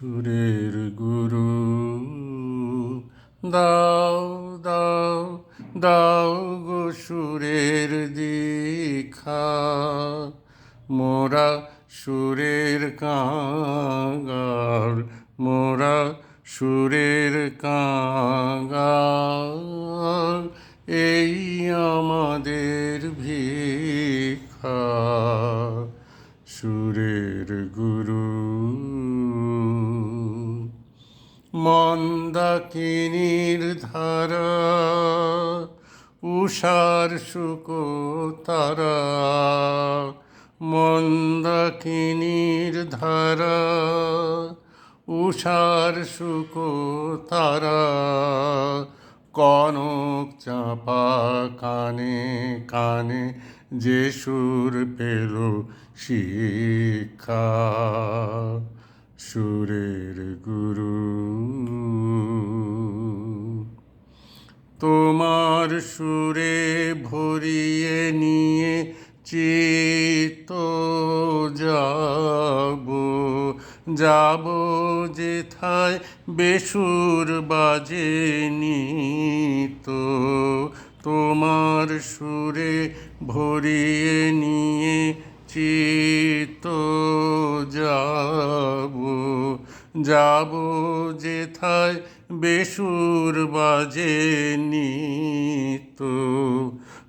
সুরের গুরু। দাও দাও দাও গো সুরের দীক্ষা। মোরা সুরের কাঙ্গাল, মোরা সুরের কাঙ্গাল। এই আমাদের ভিক্ষা। সুরের গুরু মন্দাকিনীর ধারা, উষার শুকো তারা মন্দাকিনীর ধারা, উষার শুকো তারা কনক চাপা কানে কানে যে সুর পেল শিক্ষা সুরের গুরু। তোমার সুরে ভরিয়ে নিয়ে চিত যাব। যাব যেথায় বেসুর বাজেনি তো তোমার সুরে ভরিয়ে নিয়ে চিত যাব যেথায় বেসুর বাজেনি তো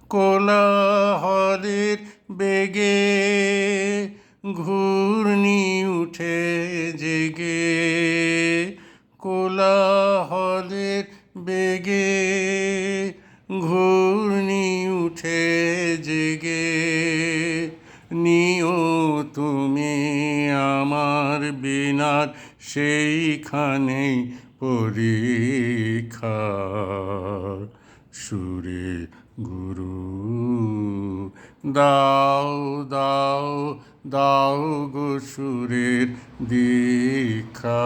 কোলাহলের বেগে ঘূর্ণি উঠে জেগে। কোলাহলের বেগে ঘূর্ণি উঠে জেগে। নিও তুমি আমার বিনার সেইখানেই পরীক্ষা। সুরে গুরু, দাও দাও দাও গো সুরের দীক্ষা।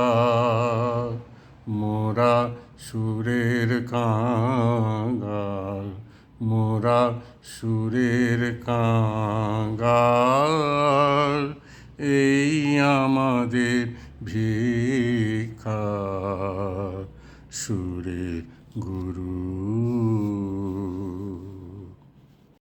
মোরা সুরের কাঙ্গাল, মোরা সুরের কাঙ্গাল। আমাদের ভিক্ষা সুরে গুরু।